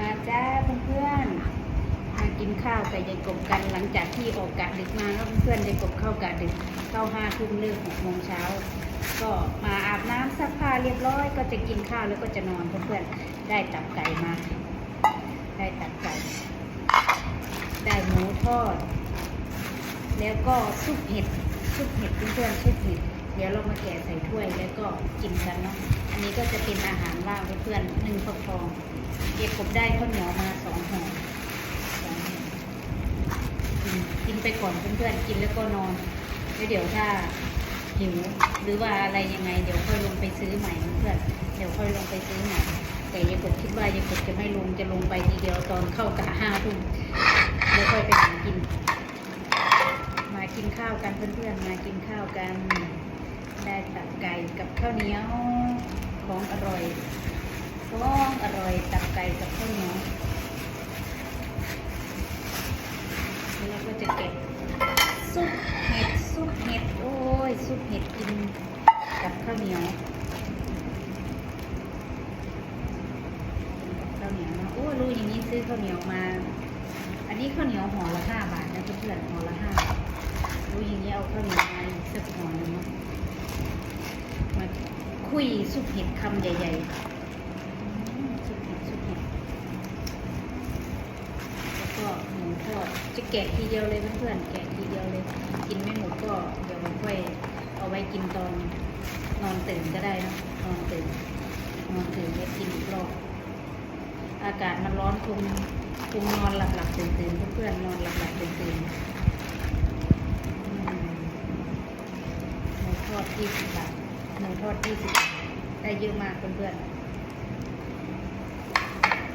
มาจ้าเพื่อนๆมากินข้าวกับยายกบกันหลังจากที่ออกกะดึกมาแล้วเพื่อนๆยายกบเข้ากะดึกเข้าห้าทุ่มเลิกหกโมงเช้าก็มาอาบน้ำซักผ้าเรียบร้อย ก็จะกินข้าวแล้วก็จะนอนเพื่อนๆได้ตับไก่มา ได้ตับไก่ได้หมูทอด แล้วก็ซุปเห็ดซุปเห็ดเพื่อนๆซุปเห็ด ดี๋ยวเรามาแกะใส่ถ้วยแล้วก็กินกันเนาะ อันนี้ก็จะเป็นอาหารว่างเพื่อนหนึ่งฟองฟองเก็บกบได้ข้าวเหนียวมาสองห่อกินไปก่อนเพื่อนๆกินแล้วก็นอน แล้วเดี๋ยวถ้าหิวหรือว่าอะไรยังไง เดี๋ยวค่อยลงไปซื้อใหม่เพื่อนเดี๋ยวค่อยลงไปซื้อใหม่ แต่ยายกบคิดว่ายายกบจะไม่ลงจะลงไปทีเดียวตอนเข้ากะห้าทุ่มแล้วค่อยไปหากิน มากินข้าวกันเพื่อนๆมากินข้าวกัน ได้ตับไก่กับข้าวเหนียวของอร่อยของอร่อยตับไก่กับข้าวเหนียวแล้วก็จะเก็บซุปเห็ดซุปเห็ดโอ้ยซุปเห็ดกินกับข้าวเหนียวข้าวเหนียวโอ้รู้อย่างนี้ซื้อข้าวเหนียวมา อันนี้ข้าวเหนียวห่อละห้าบาทนะเพื่อนๆห่อละห้ารู้อย่างนี้เอาข้าวเหนียวมาสักห่อหนึ่งนะ มาคุยซุปเห็ดคำใหญ่ๆอืมซุปเห็ดซุปเห็ดแล้วก็หมูทอดจะแกะทีเดียวเลยเพื่อนๆแกะทีเดียวเลย กินไม่หมดก็เดี๋ยวค่อยเอาไว้กินตอนนอนตื่นก็ได้นะนอนตื่นนอนตื่นแล้วกินอีกรอบอากาศมันร้อนคงคงนอนหลับหลับตื่นๆเพื่อนๆนอนหลับหลับตื่นตื่นๆอืมหมูทอ ดยี่สิบบาทหมูทอดยี่สิบบาทได้เยอะมากเพื่อนๆ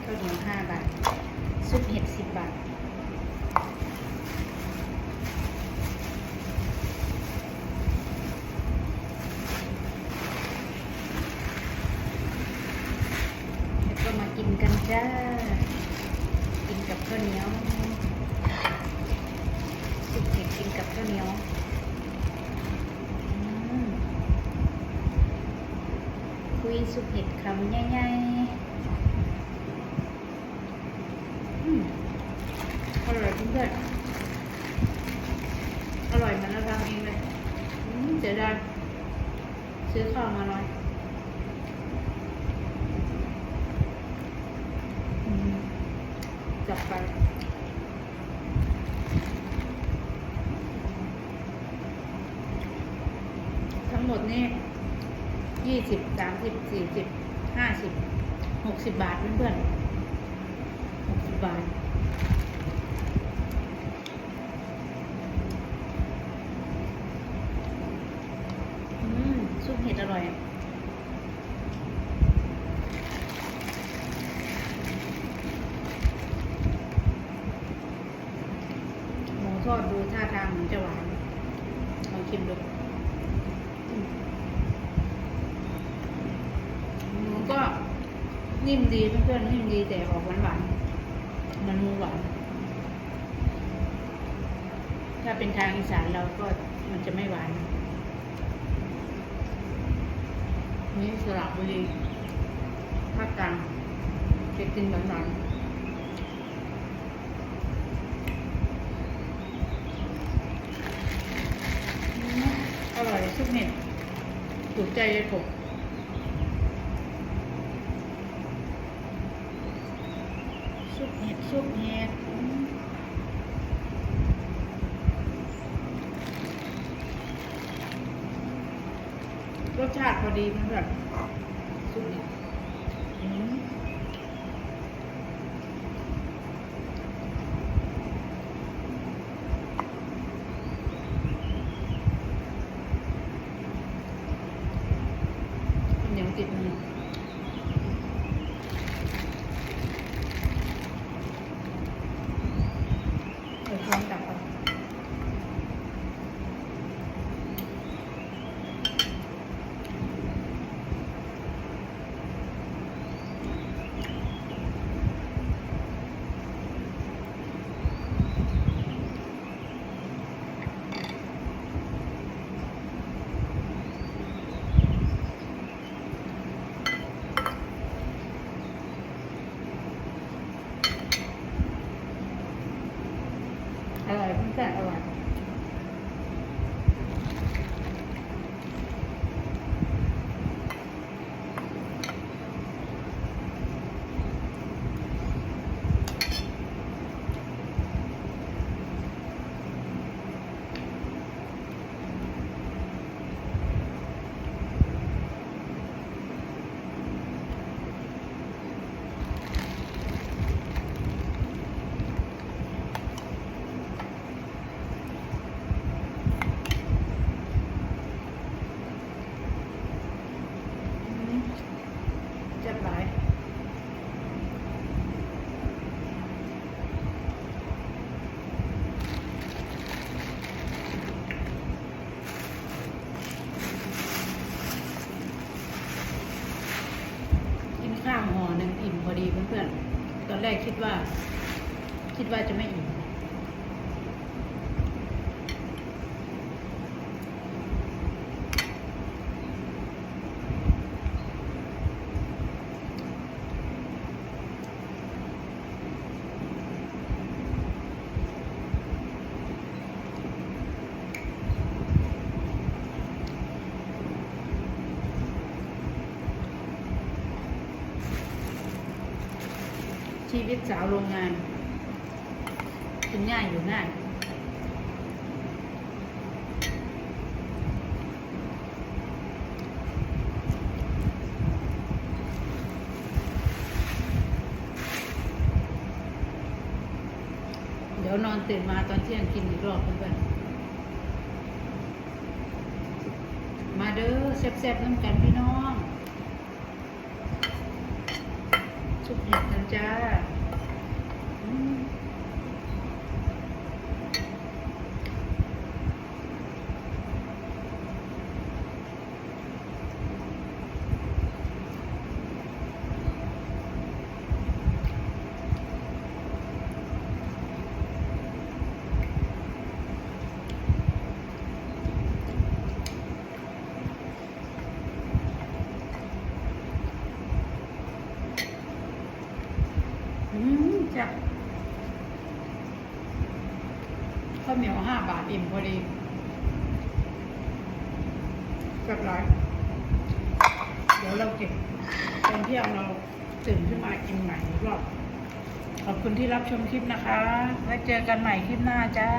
ข้าวเหนียวห้าบาท ซุปเห็ดสิบบาทก็มากินกันจ้า กินกับข้าวเหนียว สุกเห็ดกินกับข้าวเหนียวอืมคุย สุกเห็ดคำใหญ่ๆอืมอร่อยเพื่อนๆอร่อยเหมันเราทำเองเลยเสียดายซื้อข้าวมาหน่อยจับไป ทั้งหมดนี่ยี่สิบสามสิบสี่สิบห้าสิบหกสิบบาทเพื่อนๆหกสิบบาทซุปเห็ดอร่อยหมูทอดดูท่าทางเหมือนจะหวานลองชิมดูอืมหมูก็ นิ่มดีเพื่อนๆนิ่มดีแต่ออกหวานหวานๆมันมูหวานถ้าเป็นทางอีสานเราก็มันจะไม่หวานนี่สระบุรีภาคกลางจะกินหวานๆอืมอร่อยซุปเห็ดถูกใจเลยผม ซุปเห็ดซุปเห็ดรสชาติพอดีมันแบบซุปเห็ดอืมข้าวเหนียวติดมือเอาช้อนตักเอา อร่อยเพื่อนๆอร่อยอืมเจ็บหลายกินข้าวห่อหนึ่งอิ่มพอดีเพื่อน ได้คิดว่า คิดว่าจะไม่อิ่ม ชี วิตสาวโรงงานกินง่ายอยู่ง่ายเดี๋ยวนอนตื่นมาตอนเที่ยงกินอีกรอบเพื่อนมาเด้อแซ่บๆน้ำกันพี่น้อง สุกเห็ดกันจ้าอืมอืมจ้ะข้าวเหนียวห้าบาท อิ่มพอดีเรียบร้อย เดี๋ยวเราเก็บตอนเที่ยงเราตื่นขึ้นมากินใหม่อีกรอบขอบคุณที่รับชมคลิปนะคะ ไว้เจอกันใหม่คลิปหน้าจ้า